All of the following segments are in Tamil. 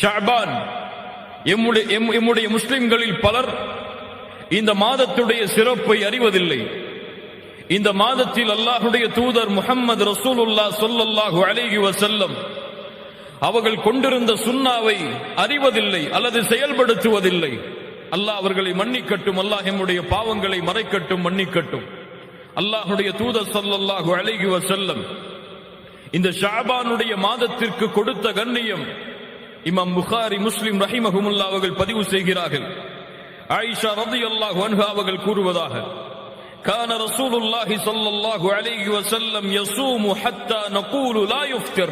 ஷாபான். எம்முடைய எம்- எம்முடைய முஸ்லிம்களில் பலர் இந்த மாதத்துடைய சிறப்பை அறிவதில்லை. இந்த மாதத்தில் அல்லாஹுடைய தூதர் முகமது ரசூலுல்லாஹ் சொல்லல்லாஹு அழகி வசல்லம் அவர்கள் கொண்டிருந்த சுன்னாவை அறிவதில்லை அல்லது செயல்படுத்துவதில்லை. அல்லாஹ் அவர்களை மன்னிக்கட்டும் அல்லாஹ் எம்முடைய பாவங்களை மறைக்கட்டும் மன்னிக்கட்டும். அல்லாஹுடைய தூதர் சொல்லல்லாஹு அழகி வசல்லம் இந்த ஷாபானுடைய மாதத்திற்கு கொடுத்த கண்ணியம் இமாம் புகாரி முஸ்லிம் ரஹிமஹுமுல்லா அவர்கள் பதிவு செய்கிறார்கள் ஆயிஷா ரலியல்லாஹு அன்ஹா அவர்கள் கூறுவதாக كان رسول الله صلى الله عليه وسلم يصوم حتى نقول لا يفطر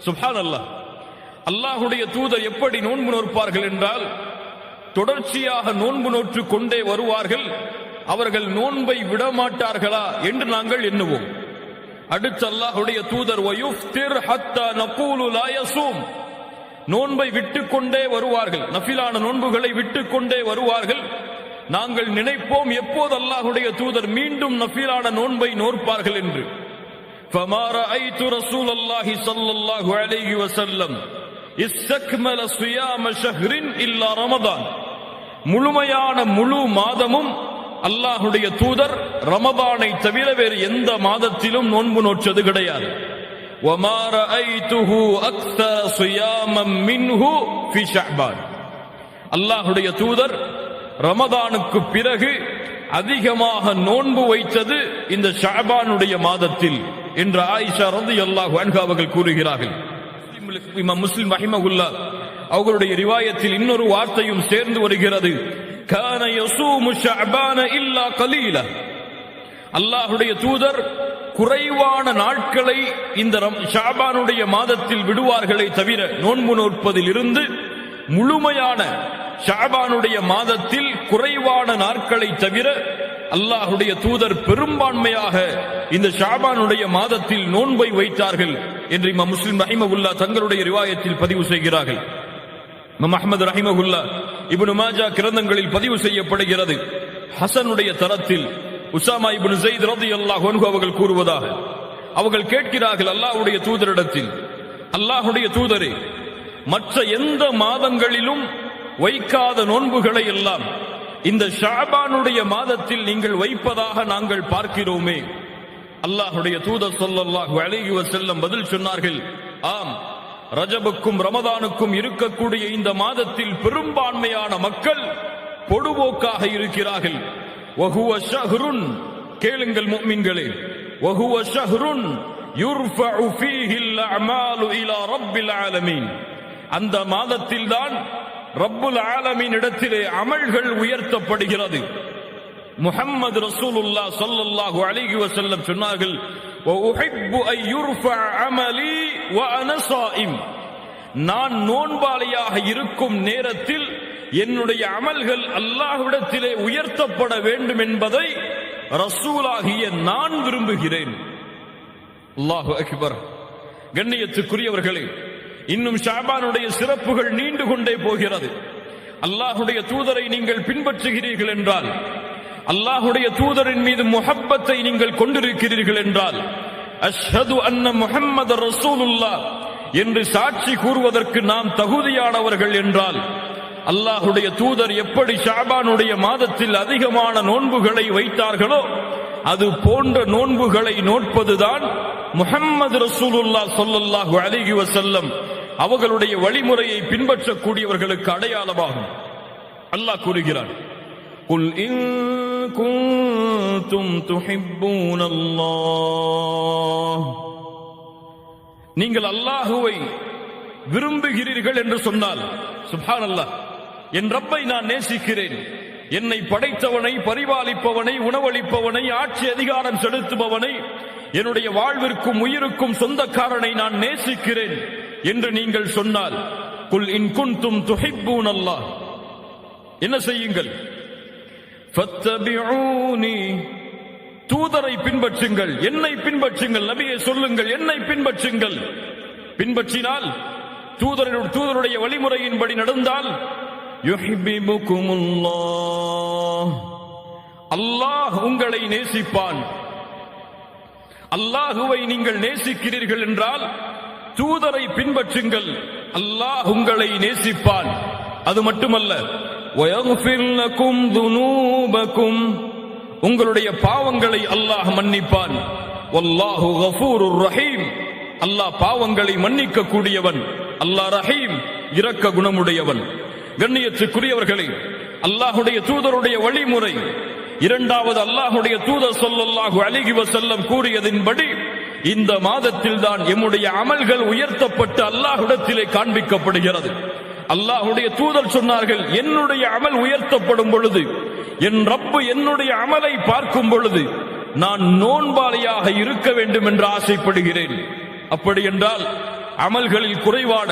سبحان الله அல்லாஹுடைய தூதர் எப்படி நோன்பு நோற்பார்கள் என்றால் தொடர்ச்சியாக நோன்பு நோற்று கொண்டே வருவார்கள் அவர்கள் நோன்பை விடமாட்டார்களா என்று நாங்கள் எண்ணுவோம் அடுத்து அல்லாஹுடைய தூதர் வயுஃப்திர் ஹத்தா நகூலு லா யஸூம் நோன்பை விட்டுக்கொண்டே வருவார்கள் நஃபிலான நோன்புகளை விட்டுக்கொண்டே வருவார்கள் நாங்கள் நினைப்போம் எப்போது அல்லாஹுடைய தூதர் மீண்டும் நஃபிலான நோன்பை நோற்பார்கள் என்று فما رأيت رسول الله صلى الله عليه وسلم استكمل صيام شهر إلا رمضان முழுமையான முழு மாதமும் அல்லாஹுடைய தூதர் ரமதானை தவிர வேறு எந்த மாதத்திலும் நோன்பு நோற்றது கிடையாது وما رأيته أكثر صياما منه في شعبان அல்லாஹுடைய தூதர் ரமதானுக்கு பிறகு அதிகமாக நோன்பு வைத்தது இந்த ஷாபானுடைய மாதத்தில் என்று ஆயிஷா ரதி அல்லாஹு அன்ஹா அவர்கள் கூறுகிறார்கள் இமாம் முஸ்லிம் ரஹிமகுல்லா அவர்களுடைய ரிவாயத்தில் இன்னொரு வார்த்தையும் சேர்ந்து வருகிறது கான யசூமு ஷஅபான இல்லா கலீலா அல்லாஹுடைய தூதர் குறைவான நாட்களை இந்த ஷாபானுடைய மாதத்தில் விடுவார்களே தவிர நோன்பு நோற்பதில் இருந்து முழுமையான ஷாபானுடைய மாதத்தில் குறைவான நாட்களை தவிர அல்லாஹுடைய தூதர் பெரும்பான்மையாக இந்த ஷாபானுடைய மாதத்தில் நோன்பை வைத்தார்கள் என்று இமாம் முஸ்லிம் ரஹிமகுல்லா தங்களுடைய ரிவாயத்தில் பதிவு செய்கிறார்கள். இமாம் அஹமது ரஹிமகுல்லா இப்னு மாஜா கிரந்தங்களில் பதிவு செய்யப்படுகிறது. ஹசனுடைய தரத்தில் உசாமா இப்னு ஜெயித் ரலியல்லாஹு அன்ஹு அவர்கள் கூறுவதாக. அவர்கள் கேட்கிறார்கள் அல்லாஹ்வுடைய தூதரிடத்தில். அல்லாஹ்வுடைய தூதரே மற்ற எந்த மாதங்களிலும் வைக்காத நோன்புகளை எல்லாம் இந்த ஷாபானுடைய மாதத்தில் நீங்கள் வைப்பதாக நாங்கள் பார்க்கிறோமே. அல்லாஹுடைய தூதர் சொல்லல்லாஹ் அலைஹி செல்லம் பதில் சொன்னார்கள் ஆம் ரஜபுக்கும் ரமதானுக்கும் இருக்கக்கூடிய இந்த மாதத்தில் பெரும்பான்மையான மக்கள் பொடுபோக்காக இருக்கிறார்கள். வஹுவ ஷஹ்ருன் கேளுங்கள் முஃமின்களே வஹுவ ஷஹ்ருன் யுர்ஃபஉ ஃபீஹி அல்-அமாலு இலா ரப்பில் ஆலமீன் அந்த மாதத்தில்தான் ரப்புல் ஆலமீன் இடத்திலே அமல்கள் உயர்த்தப்படுகிறது முஹம்மது ரசூலுல்லாஹ் ஸல்லல்லாஹு அலைஹி வஸல்லம் சொன்னார்கள் وأحب أن يرفع عملي وأنا صائم நான் நோன்பாளியாக இருக்கும் நேரத்தில் என்னுடைய அமல்கள் அல்லாஹ்விடத்திலே உயர்த்தப்பட வேண்டும் என்பதை ரசூலாகிய நான் விரும்புகிறேன். அல்லாஹு அக்பர். கண்ணியத்துக்குரியவர்களே இன்னும் ஷாபானுடைய சிறப்புகள் நீண்டு கொண்டே போகிறது. அல்லாஹுடைய தூதரை நீங்கள் பின்பற்றுகிறீர்கள் என்றால் அல்லாஹுடைய தூதரின் மீது முஹப்பத்தை நீங்கள் கொண்டிருக்கிறீர்கள் என்றால் அஷ்ஹது அன்ன முஹம்மது ரசூலுல்லாஹ் என்று சாட்சி கூறுவதற்கு நாம் தகுதியானவர்கள் என்றால் அல்லாஹுடைய தூதர் எப்படி ஷாபானுடைய மாதத்தில் அதிகமான நோன்புகளை வைத்தார்களோ அது போன்ற நோன்புகளை நோட்பதுதான் முஹம்மது ரசூலுல்லாஹ் ஸல்லல்லாஹு அலைஹி வஸல்லம் அவர்களுடைய வழிமுறையை பின்பற்றக்கூடியவர்களுக்கு அடையாளமாகும் அல்லாஹ் கூறுகிறார் قل إن كنتم تحبون الله நீங்கள் அல்லாஹுவை விரும்புகிறீர்கள் என்று சொன்னால் சுப்ஹான் அல்லாஹ் என் ரப்பை நான் நேசிக்கிறேன். என்னை படைத்தவனை பரிபாலிப்பவனை உணவளிப்பவனை ஆட்சி அதிகாரம் செலுத்துபவனை என்னுடைய வாழ்விற்கும் உயிருக்கும் சொந்தக்காரனை நான் நேசிக்கிறேன் என்று நீங்கள் சொன்னால் குல் இன் குன்தும் துஹிப்பூன் அல்லாஹ் என்ன செய்யுங்கள்? ஃபத்தபிஊனி. தூதரை பின்பற்றுங்கள். என்னை பின்பற்றுங்கள். நபியை சொல்லுங்கள். என்னை பின்பற்றுங்கள். பின்பற்றினால் தூதருடைய தூதருடைய வழிமுறையின்படி நடந்தால் அல்லாஹ். உங்களை நேசிப்பான். அல்லாஹுவை நீங்கள் நேசிக்கிறீர்கள் என்றால் தூதரை பின்பற்றுங்கள். அல்லாஹ் உங்களை நேசிப்பான். அது மட்டுமல்ல உங்களுடைய பாவங்களை அல்லாஹ் மன்னிப்பான். ரஹீம். அல்லாஹ் பாவங்களை மன்னிக்க கூடியவன் அல்லாஹ் ரஹீம் இரக்க குணமுடையவன். கண்ணியத்துக்குரியவர்களே அல்லாஹுடைய தூதருடைய வழிமுறை. இரண்டாவது அல்லாஹுடைய தூதர் சொல்லல்லாஹு அலிஹி வசல்லம் கூறியதின்படி இந்த மாதத்தில் தான் எம்முடைய அமல்கள் உயர்த்தப்பட்டு அல்லாஹுடத்திலே காண்பிக்கப்படுகிறது. அல்லாஹுடைய தூதர் சொன்னார்கள் என்னுடைய அமல் உயர்த்தப்படும் பொழுது என் ரப்பு என்னுடைய அமலை பார்க்கும் பொழுது நான் நோன்பாளியாக இருக்க வேண்டும் என்று ஆசைப்படுகிறேன். அப்படி என்றால் அமல்களில் குறைவான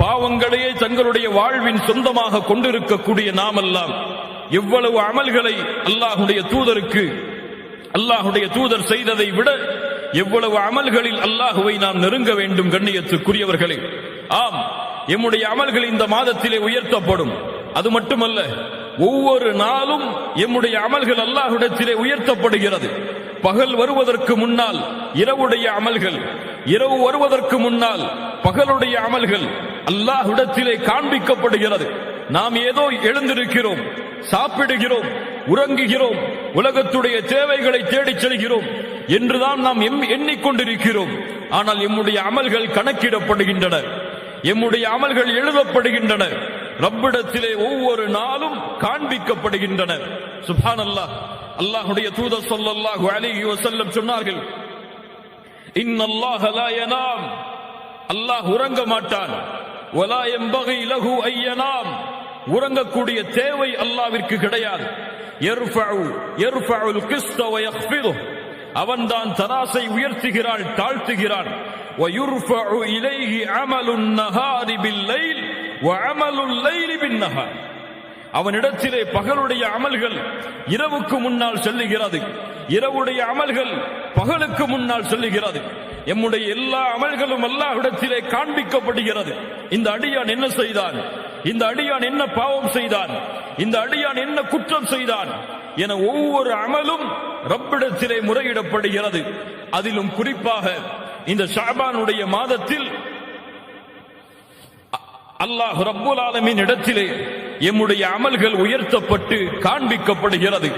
பாவங்களையே தங்களுடைய வாழ்வின் சொந்தமாக கொண்டிருக்கக்கூடிய நாமெல்லாம் எவ்வளவு அமல்களை அல்லாஹுடைய தூதருக்கு அல்லாஹுடைய தூதர் செய்ததை விட எவ்வளவு அமல்களில் அல்லாஹுவை நாம் நெருங்க வேண்டும் கண்ணியத்துக்குரியவர்களே. ஆம் எம்முடைய அமல்கள் இந்த மாதத்திலே உயர்த்தப்படும். அது மட்டுமல்ல ஒவ்வொரு நாளும் எம்முடைய அமல்கள் அல்லாஹுடத்திலே உயர்த்தப்படுகிறது. பகல் வருவதற்கு முன்னால் இரவுடைய அமல்கள் இரவு வருவதற்கு முன்னால் பகலுடைய அமல்கள் அல்லாஹ்விடத்திலே காண்பிக்கப்படுகிறது. நாம் ஏதோ எழுந்திருக்கிறோம் சாப்பிடுகிறோம் உறங்குகிறோம் உலகத்துடைய தேவைகளை தேடிச் செல்கிறோம் என்றுதான் நாம் எம்- எண்ணிக்கொண்டிருக்கிறோம். ஆனால் எம்முடைய அமல்கள் கணக்கிடப்படுகின்றன. எம்முடைய அமல்கள் எழுதப்படுகின்றன. ரப்பிடத்திலே ஒவ்வொரு நாளும் காண்பிக்கப்படுகின்றன. சுபான் அல்லாஹ் அல்லாஹுடைய தூத ஸல்லல்லாஹு அலைஹி வசல்லம் சொன்னார்கள் இன்னல்லாஹ லா அல்லாஹ் உறங்க மாட்டான். வலா யம்பகி லஹு ஐயனாம் உறங்கக்கூடிய தேவை அல்லாவிற்கு கிடையாது யர்ஃபஉ யர்ஃபஉல் கிஸ்த வ யக்ஃபிதுஹ் அவன்தான் தராசை உயர்த்துகிறான் தாழ்த்துகிறான் ويرفع إليه عمل النهار بالليل وعمل الليل بالنهار அவனிடத்திலே பகலுடைய அமல்கள் இரவுக்கு முன்னால் செல்லுகிறது. இரவுடைய அமல்கள் பகலுக்கு முன்னால் செல்லுகிறது. எம்முடைய எல்லா அமல்களும் அல்லாஹ்விடத்திலே காண்பிக்கப்படுகிறது. இந்த அடியான் என்ன செய்தான்? இந்த அடியான் என்ன பாவம் செய்தான்? இந்த அடியான் என்ன குற்றம் செய்தான்? என ஒவ்வொரு அமலும் ரப்பிடத்திலே முறையிடப்படுகிறது. அதிலும் குறிப்பாக இந்த ஷாபானுடைய மாதத்தில் அல்லாஹ் ரப்புல் ஆலமின் இடத்திலே எம்முடைய அமல்கள் உயர்த்தப்பட்டு காண்பிக்கப்படுகிறது.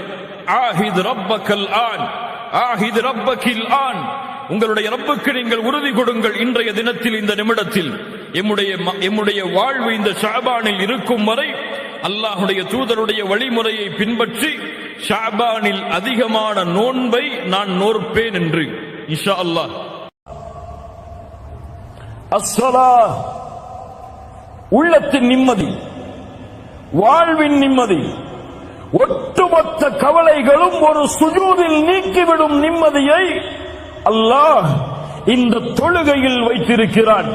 ஆஹித் ரப்பக்கல் ஆன். ஆஹித் ரப்பக்கில் ஆன். உங்களுடைய ரப்புக்கு நீங்கள் உறுதி கொடுங்கள் இன்றைய தினத்தில் இந்த நிமிடத்தில். எம்முடைய ம- எம்முடைய வாழ்வு இந்த ஷாபானில் இருக்கும் வரை அல்லாஹுடைய தூதருடைய வழிமுறையை பின்பற்றி ஷாபானில் அதிகமான நோன்பை நான் நோற்பேன் என்று இஷா அல்லாஹ். அஸ்ஸலா உள்ளத்தின் நிம்மதி. வாழ்வின் நிம்மதி ஒட்டுமொத்த கவலைகளும் ஒரு சுஜூதில் நீக்கிவிடும் நிம்மதியை அல்லாஹ் இந்த தொழுகையில் வைத்திருக்கிறான்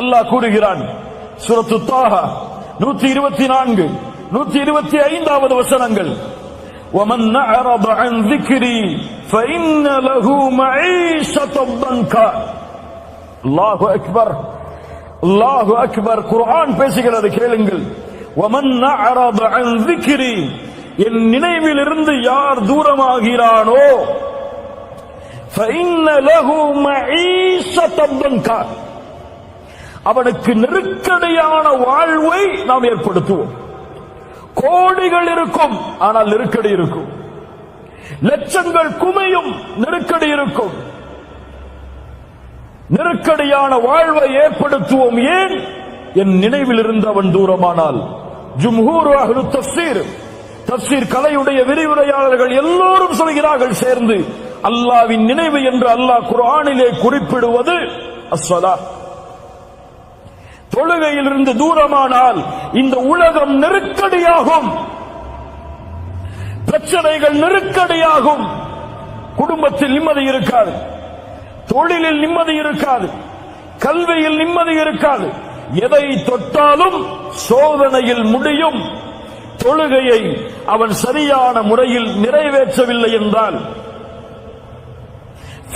அல்லாஹ் கூறுகிறான் சுரத்து தாஹா நூத்தி இருபத்தி நான்கு நூத்தி இருபத்தி ஐந்தாவது வசனங்கள் ومن أعرض عن ذكري فإن له معيشة ضنكا அல்லாஹு அக்பர் அல்லாஹு அக்பர் குர்ஆன் பேசுகிறது கேளுங்கள் என் நினைவில் இருந்து யார் தூரமாகிறானோ அவனுக்கு நெருக்கடியான வாழ்வை நாம் ஏற்படுத்துவோம். கோடிகள் இருக்கும் ஆனால் நெருக்கடி இருக்கும். லட்சங்கள் குமையும் நெருக்கடி இருக்கும். நெருக்கடியான வாழ்வை ஏற்படுத்துவோம் ஏன்? என் நினைவில் இருந்து அவன் தூரமானால். ஜும்ஹூர் அஹ்லு தஃசீர் தஃசீர் கலையுடைய விரிவுரையாளர்கள் எல்லோரும் சொல்கிறார்கள் சேர்ந்து அல்லாவின் நினைவு என்று அல்லாஹ் குர்ஆனிலே குறிப்பிடுவது அஸ்வலா தொழுகையில் இருந்து தூரமானால் இந்த உலகம் நெருக்கடியாகும். பிரச்சனைகள் நெருக்கடியாகும். குடும்பத்தில் நிம்மதி இருக்காது. தொழிலில் நிம்மதி இருக்காது. கல்வியில் நிம்மதி இருக்காது. எதை தொட்டாலும் சோதனையில் முடியும். தொழுகையை அவன் சரியான முறையில் நிறைவேற்றவில்லை என்றால்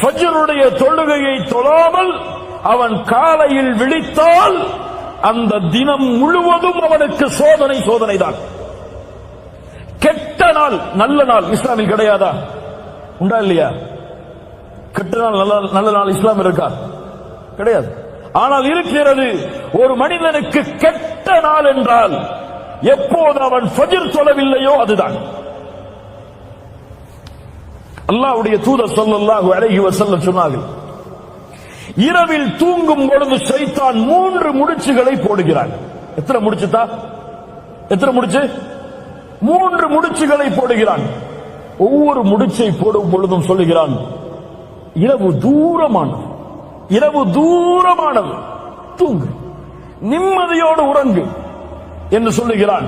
ஃபஜருடைய தொழுகையை தொழாமல் அவன் காலையில் விழித்தால் அந்த தினம் முழுவதும் அவனுக்கு சோதனை சோதனைதான். கெட்ட நாள் நல்ல நாள் இஸ்லாமில் கிடையாதா? உண்டா இல்லையா? கெட்ட நாள் நல்ல நல்ல நாள் இஸ்லாம் இருக்கா? கிடையாது. ஆனால் இருக்கிறது ஒரு மனிதனுக்கு கெட்ட நாள் என்றால் எப்போது அவன் ஃபஜ்ர் சொல்லவில்லையோ அதுதான். அல்லாவுடைய தூதர் சொல்லல்லாஹு அழகி வசல்ல சொன்னார்கள் இரவில் தூங்கும் பொழுது சைத்தான் மூன்று முடிச்சுகளை போடுகிறான். எத்தனை முடிச்சுதா எத்தனை முடிச்சு? மூன்று முடிச்சுகளை போடுகிறான். ஒவ்வொரு முடிச்சை போடும் பொழுதும் சொல்லுகிறான் இரவு தூரமானது. இரவு தூரமானது. தூங்கு. நிம்மதியோடு உறங்கு என்று சொல்லுகிறான்.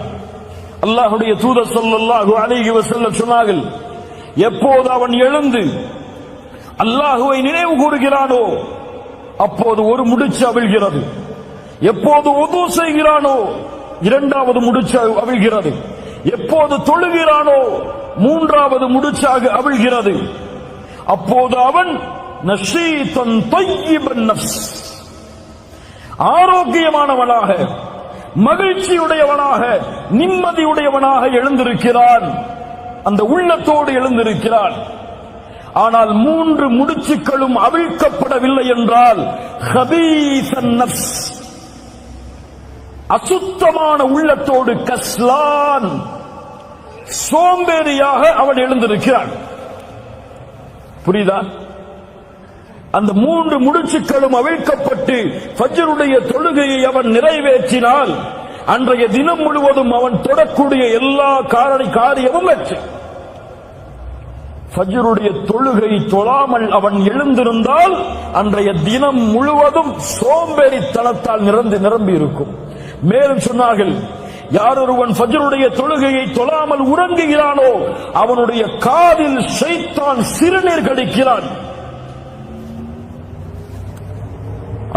அல்லாஹுடைய தூதர் ஸல்லல்லாஹு அலைஹி வஸல்லம் சொன்னார்கள் எப்போது அவன் எழுந்து அல்லாஹுவை நினைவு கூறுகிறானோ அப்போது ஒரு முடிச்சு அவிழ்கிறது. எப்போது ஒது செய்கிறானோ இரண்டாவது முடிச்சு அவிழ்கிறது. எப்போது தொழுகிறானோ மூன்றாவது முடிச்சாக அவிழ்கிறது. அப்போது அவன் ஆரோக்கியமானவனாக மகிழ்ச்சியுடையவனாக நிம்மதியுடையவனாக எழுந்திருக்கிறான். அந்த உள்ளத்தோடு எழுந்திருக்கிறான். ஆனால் மூன்று முடிச்சுக்களும் அவிழ்க்கப்படவில்லை என்றால் அசுத்தமான உள்ளத்தோடு கஸ்லான் சோம்பேறியாக அவன் எழுந்திருக்கிறான். புரியுதா? அந்த மூன்று முடிச்சுக்களும் அவிழ்க்கப்பட்டு ஃபஜ்ருடைய தொழுகையை அவன் நிறைவேற்றினால் அன்றைய தினம் முழுவதும் அவன் தொடக்கூடிய எல்லா காரணி காரியமும் வெற்றி. ஃபஜ்ருடைய தொழுகை தொழாமல் அவன் எழுந்திருந்தால் அன்றைய தினம் முழுவதும் சோம்பேறித்தனத்தால் நிரம்பி நிரம்பி இருக்கும். மேலும் சொன்னார்கள் யாரொருவன் ஃபஜ்ருடைய தொழுகையை தொழாமல் உறங்குகிறானோ அவனுடைய காதில் சைத்தான் சிறுநீர் கடிக்கிறான்.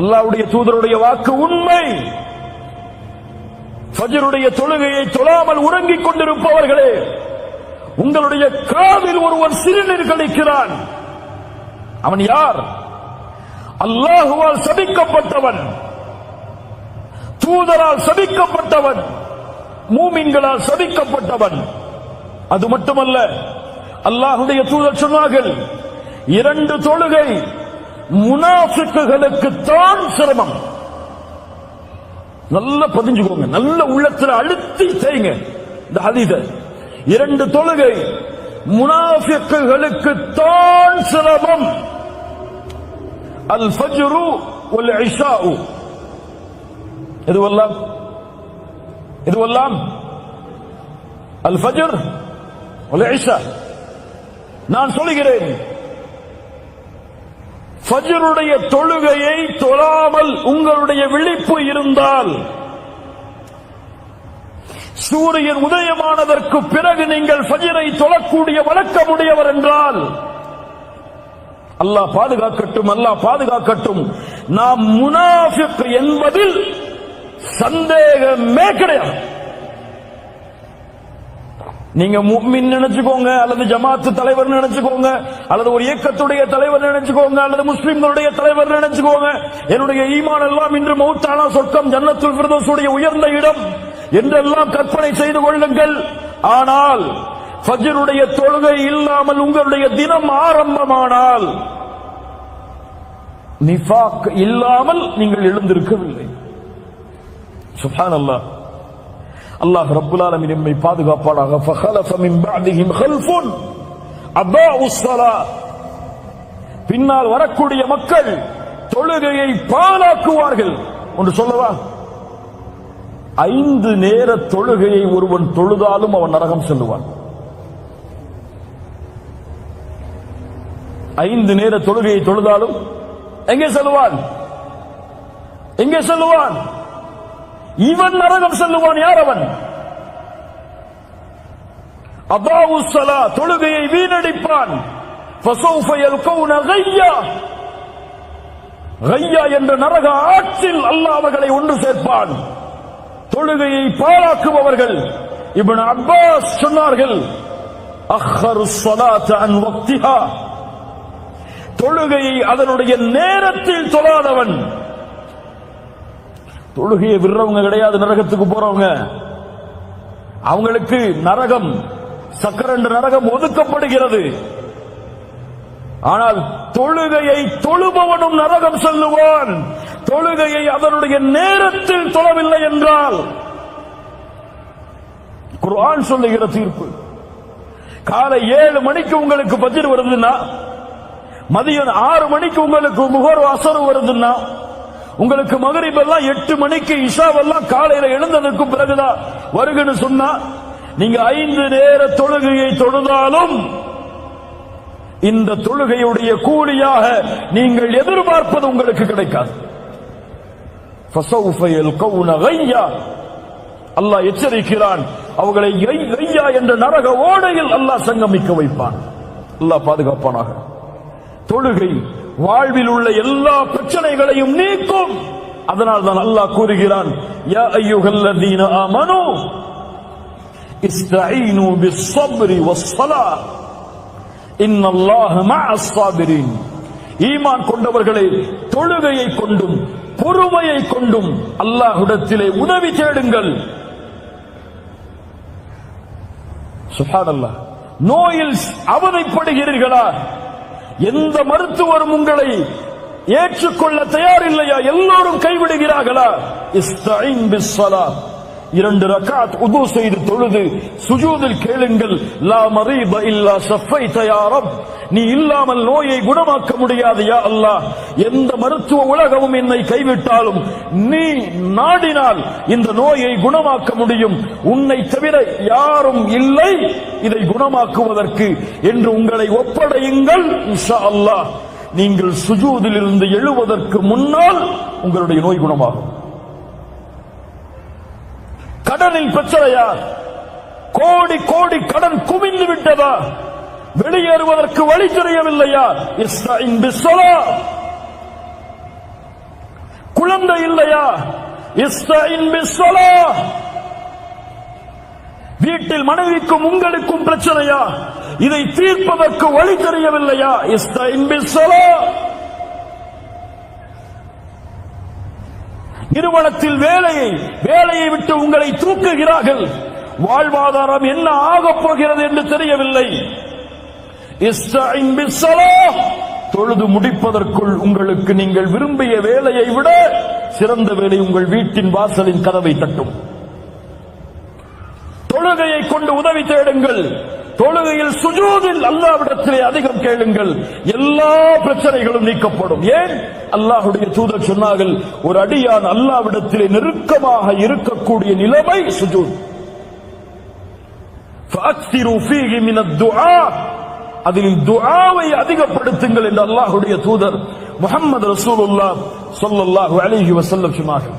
அல்லாவுடைய தூதருடைய வாக்கு உண்மை. ஃபஜ்ருடைய தொழுகையை தொழாமல் உறங்கிக் கொண்டிருப்பவர்களே உங்களுடைய காதில் ஒருவன் சிறுநீர் கழிக்கிறான். அவன் யார்? அல்லாஹுவால் சபிக்கப்பட்டவன் தூதரால் சபிக்கப்பட்டவன் மூமின்களால் சபிக்கப்பட்டவன். அது மட்டுமல்ல அல்லாஹுடைய தூதர் சொன்னார்கள் இரண்டு தொழுகை முனாஃபிக்குகளுக்குத்தான் சிரமம். நல்ல பதிஞ்சுக்கோங்க. நல்ல உள்ளத்துல அழுத்தி செய்யுங்க இந்த ஹதீத இரண்டு தொழுகை. முனாஃபிக்குகளுக்கு தான் சிரமம். அல் ஃபஜ்ரு வல் இஷாஉ எதுவெல்லாம்? எதுவெல்லாம்? அல் ஃபஜ்ர் வல் இஷா நான் சொல்லுகிறேன். ஃபஜ்ருடைய தொழுகையை தொழாமல் உங்களுடைய விழிப்பு இருந்தால் சூரியன் உதயமானதற்கு பிறகு நீங்கள் ஃபஜ்ரை தொழக்கூடிய வழக்கமுடையவர் என்றால் அல்லாஹ் பாதுகாக்கட்டும் அல்லாஹ் பாதுகாக்கட்டும். நாம் முனாஃபிக் என்பதில் சந்தேகமே கிடையாது. நீங்க முக்மின் நினைச்சுக்கோங்க அல்லது ஜமாத்து தலைவர் நினைச்சுக்கோங்க அல்லது ஒரு இயக்கத்துடைய தலைவர் நினைச்சுக்கோங்க அல்லது முஸ்லிம்களுடைய தலைவர் நினைச்சுக்கோங்க. என்னுடைய ஈமான் எல்லாம் இன்று மௌத்தானா சொர்க்கம் ஜன்னத்துல் பிரதோசுடைய உயர்ந்த இடம் என்றெல்லாம் கற்பனை செய்து கொள்ளுங்கள். ஆனால் ஃபஜ்ருடைய தொழுகை இல்லாமல் உங்களுடைய தினம் ஆரம்பமானால் நிஃபாக் இல்லாமல் நீங்கள் எழுந்திருக்கவில்லை. சுபான் அல்லாஹ் ரப்புல் ஆலமீன் எம்மை பாதுகாப்பாளாக ஃபஹலஃப மின் பஅதிஹிம் கல்ஃபுன் அபாஉ பின்னால் வரக்கூடிய மக்கள் தொழுகையை பாழாக்குவார்கள். ஒன்று சொல்லவா? ஐந்து நேர தொழுகையை ஒருவன் தொழுதாலும் அவன் நரகம் செல்லுவான். ஐந்து நேர தொழுகையை தொழுதாலும் எங்கே செல்லுவான்? எங்கே செல்லுவான்? இவன் நரகம் செல்லுவான் யார் அவன்? அபாவுசலா தொழுகையை வீணடிப்பான். ஐயா என்ற நரக ஆற்றில் அல்லாஹ் அவர்களை ஒன்று சேர்ப்பான். தொழுகையை பாராக்குபவர்கள் இவன் அப்பாஸ் சொன்னார்கள் அஹரு தொழுகையை அதனுடைய நேரத்தில் தொழாதவன். தொழுகையை விடுறவங்க கிடையாது நரகத்துக்கு போறவங்க. அவங்களுக்கு நரகம் சக்கரண்டு நரகம் ஒதுக்கப்படுகிறது. ஆனால் தொழுகையை தொழுபவனும் நரகம் செல்லுவான். தொழுகையை அதனுடைய நேரத்தில் தொழவில்லை என்றால் குர்ஆன் சொல்லுகிற தீர்ப்பு. காலை ஏழு மணிக்கு உங்களுக்கு பஜ்ர் வருதுன்னா மதியம் ஆறு மணிக்கு உங்களுக்கு முகர் அசர் வருதுன்னா உங்களுக்கு மகரிப் எல்லாம் எட்டு மணிக்கு இஷாவெல்லாம் காலையில எழுந்ததற்கு பிறகுதான். வருகன்னு சொன்னா நீங்க ஐந்து நேர தொழுகையை தொழுதாலும் இந்த தொழுகையுடைய கூலியாக நீங்கள் எதிர்பார்ப்பது உங்களுக்கு கிடைக்காது. அல்லாஹ் எச்சரிக்கிறான் அவர்களை என்ற நரக ஓடையில் அல்லாஹ் சங்கமிக்க வைப்பான். அல்லாஹ் பாதுகாப்பானாக. தொழுகை வாழ்வில் உள்ள எல்லா பிரச்சனைகளையும் நீக்கும். அதனால் தான் அல்லாஹ் கூறுகிறான் யா ஐயுகல்லதீன ஆமனு இஸ்தஈனு பிஸ்ஸப்ரி வஸ்ஸலாஹ் இன்னல்லாஹ மஅஸ் ஸாபிரீன் ஈமான் கொண்டவர்களே தொழுகையை கொண்டும் பொறுமையை கொண்டும் அல்லாஹ்விடத்திலே உதவி தேடுங்கள். சுப்ஹானல்லாஹ் நோயில் அவதைப்படுகிறீர்களா எந்த மருத்துவரும் உங்களை ஏற்றுக்கொள்ள தயாரில்லையா? எல்லோரும் கைவிடுகிறார்களா? இஸ்தாயின் பிஸ்வலா இரண்டு ரக்காத் உது செய்து தொழுது சுஜூதில் கேளுங்கள் லா மரீப இல்லா சஃபை தயாரம் நீ இல்லாமல் நோயை குணமாக்க முடியாது யா அல்லாஹ். எந்த மருத்துவ உலகமும் என்னை கைவிட்டாலும் நீ நாடினால் இந்த நோயை குணமாக்க முடியும். உன்னை தவிர யாரும் இல்லை. இதை குணமாக்குவதற்கு என்று உங்களை ஒப்படையுங்கள் இன்ஷா அல்லாஹ். நீங்கள் சுஜூதில் இருந்து எழுவதற்கு முன்னால் உங்களுடைய நோய் குணமாகும். கடனில் பிரச்சனையா? கோடி கோடி கடன் குவிந்து விட்டதா? வெளியேறுவதற்கு வழி தெரியவில்லையா? இஸ்ராயின் குழந்தை இல்லையா? இஸ்ராயின் பிஸ்ஸலா. வீட்டில் மனைவிக்கும் உங்களுக்கும் பிரச்சனையா? இதை தீர்ப்பதற்கு வழி தெரியவில்லையா? இஸ்ராயின் பிஸ்ஸலா. நிறுவனத்தில் வேலையை வேலையை விட்டு உங்களை தூக்குகிறார்கள். வாழ்வாதாரம் என்ன ஆகப் போகிறது என்று தெரியவில்லை. தொழுது முடிப்பதற்குள் உங்களுக்கு நீங்கள் விரும்பிய வேலையை விட சிறந்த வேலை உங்கள் வீட்டின் வாசலின் கதவை தட்டும். தொழுகையை கொண்டு உதவி தேடுங்கள். தொழுகையில் சுஜூதில் அல்லாவிடத்திலே அதிகம் கேளுங்கள். எல்லா பிரச்சனைகளும் நீக்கப்படும். ஏன்? அல்லாஹுடைய தூதர் சொன்னார்கள் ஒரு அடியான் அல்லாவிடத்திலே நெருக்கமாக இருக்கக்கூடிய நிலைமை சுஜூத். அதில் துஆவை அதிகப்படுத்துங்கள் என்று அல்லாஹுடைய தூதர் முகமது ரசூல் சொல்லல்லாஹு அலிஹி வசல்லம் சொன்னார்கள்.